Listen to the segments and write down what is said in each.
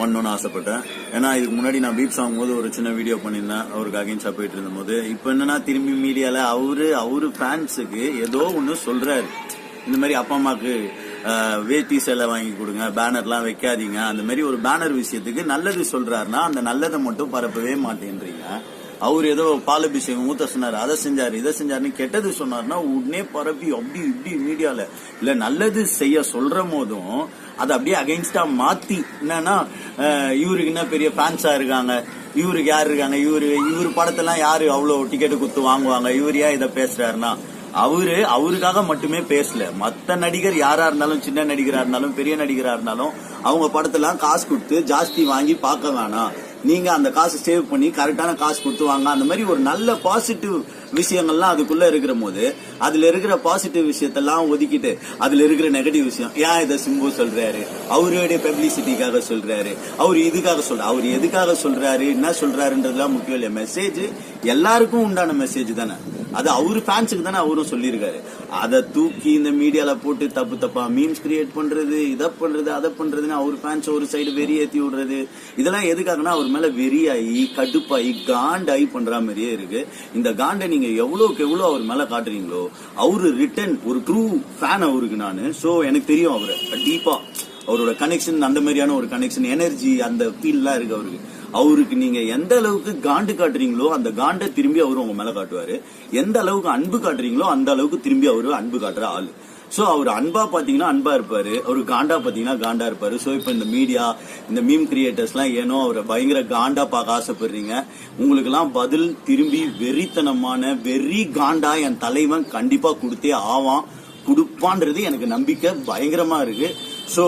பண்ணணும்னு ஆசைப்பட்டேன். ஏன்னா இதுக்கு முன்னாடி நான் பீப்ஸ் ஆகும்போது ஒரு சின்ன வீடியோ பண்ணியிருந்தேன். அவருக்கு அகைன்ஸ்டா போயிட்டு இருந்தபோது. இப்போ என்னன்னா திரும்பி மீடியால அவரு அவரு ஃபேன்ஸுக்கு ஏதோ ஒன்று சொல்றாரு. இந்த மாதிரி அப்பா அம்மாக்கு வேட்டி சேலை வாங்கி கொடுங்க பேனர்லாம் வைக்காதீங்க. அந்த மாதிரி ஒரு பேனர் விஷயத்துக்கு நல்லது சொல்றாருன்னா அந்த நல்லதை மட்டும் பரப்பவே மாட்டேன்றீங்க. அவர் ஏதோ பாலபிஷேகம் ஊத்த சொன்னார் அதை செஞ்சாரு இதை செஞ்சாருன்னு கெட்டது சொன்னார்னா உடனே பரப்பி அப்படி இப்படி மீடியால இல்ல நல்லது செய்ய சொல்ற போதும் அதை அப்படியே அகைன்ஸ்டா மாத்தி என்னன்னா இவருக்கு என்ன பெரிய ஃபேன்ஸா இருக்காங்க இவருக்கு யார் இருக்காங்க இவரு இவர் படத்தெல்லாம் யாரு அவ்வளவு டிக்கெட் குத்து வாங்குவாங்க இவர் ஏன் இதை பேசுறாருன்னா அவரு அவருக்காக மட்டுமே பேசல. மத்த நடிகர் யாரா இருந்தாலும் சின்ன நடிகரா இருந்தாலும் பெரிய நடிகரா இருந்தாலும் அவங்க படத்தெல்லாம் காசு கொடுத்து ஜாஸ்தி வாங்கி பார்க்க வேணாம். நீங்க அந்த காசு சேவ் பண்ணி கரெக்டான காசு கொடுத்து வாங்க. அந்த மாதிரி ஒரு நல்ல பாசிட்டிவ் விஷயங்கள்லாம் அதுக்குள்ள இருக்கிற போது அதுல இருக்கிற பாசிட்டிவ் விஷயத்தெல்லாம் ஒதுக்கிட்டு அதுல இருக்கிற நெகட்டிவ் விஷயம் ஏன் இதை சிம்பு சொல்றாரு? அவருடைய பப்ளிசிட்டிக்காக சொல்றாரு. அவர் இதுக்காக சொல்ற அவர் எதுக்காக சொல்றாரு? என்ன சொல்றாருன்றதுலாம் முக்கியம் இல்லையா? மெசேஜ் எல்லாருக்கும் உண்டான மெசேஜ் தானே. அது அவரு ஃபேன்ஸுக்கு தானே அவரும் சொல்லியிருக்காரு. அதை தூக்கி இந்த மீடியால போட்டு தப்பு தப்பா மீம்ஸ் கிரியேட் பண்றது இதை பண்றது அதை பண்றதுன்னு அவர் ஃபேன்ஸ் ஒரு சைடு வெறி ஏத்தி விடுறது. இதெல்லாம் எதுக்காகனா அவர் மேல வெறியாகி கடுப்பாகி காண்டாகி பண்ற மாதிரியே இருக்கு. இந்த காண்டை நீங்க எவ்வளவுக்கு எவ்வளவு அவர் மேல காட்டுறீங்களோ அவரு ரிட்டன் ஒரு ட்ரூ ஃபேன் அவருக்கு நான். ஸோ எனக்கு தெரியும் அவரை. டீப்பா அவரோட கனெக்ஷன் அந்த மாதிரியான ஒரு கனெக்ஷன் எனர்ஜி அந்த ஃபீல்லாம் இருக்கு அவருக்கு. அவருக்கு நீங்க எந்த அளவுக்கு காண்டு காட்டுறீங்களோ அந்த காண்டை திரும்பி அவரு உங்க மேல காட்டுவாரு. எந்த அளவுக்கு அன்பு காட்டுறீங்களோ அந்த அளவுக்கு திரும்பி அவரு அன்பு காட்டுற ஆள். சோ அவர் அன்பா பாத்தீங்கன்னா அன்பா இருப்பாரு. அவரு காண்டா பாத்தீங்கன்னா காண்டா இருப்பாரு. ஸோ இப்போ இந்த மீடியா இந்த மீம் கிரியேட்டர்ஸ் எல்லாம் ஏனோ அவரை பயங்கர காண்டா பார்க்க ஆசைப்படுறீங்க. உங்களுக்கு எல்லாம் பதில் திரும்பி வெறித்தனமான வெறி காண்டா என் தலைவன் கண்டிப்பா கொடுத்தே ஆவான். கொடுப்பான்றது எனக்கு நம்பிக்கை பயங்கரமா இருக்கு. சோ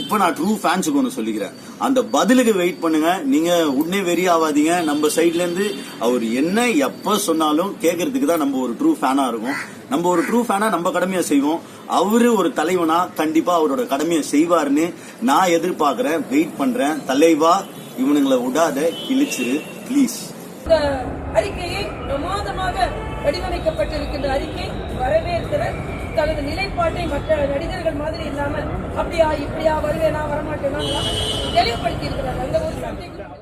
இப்ப நான் ட்ரூ ஃபேன்ஸுக்கு ஒன்று சொல்லிக்கிறேன். அந்த பதிலுக்கு வெயிட் பண்ணுங்க. நீங்க உடனே வெறி ஆகாதீங்க நம்ம சைட்ல இருந்து அவர் என்ன எப்ப சொன்னாலும் கேட்கறதுக்கு தான் நம்ம ஒரு ட்ரூ ஃபேனா இருக்கும். நம்ம ஒரு ட்ரூ ஃபேனா நம்ம கடமையை செய்வோம். அவரு ஒரு தலைவனா கண்டிப்பா அவரோட கடமையை செய்வாருன்னு நான் எதிர்பார்க்கறேன். வெயிட் பண்றேன். தலைவா இவனுங்களை விடாத கிழிச்சிரு. ப்ளீஸ் இந்த அறிக்கையை பிரமாதமாக வடிவமைக்கப்பட்டிருக்கின்ற அறிக்கை வரவேற்கிற தனது நிலைப்பாட்டை மற்ற நடிகர்கள் மாதிரி இல்லாம அப்படியா இப்படியா வருவேனா வரமாட்டேனா தெளிவுபடுத்தி இருக்கிறார் அந்த ஒரு சந்தேகம்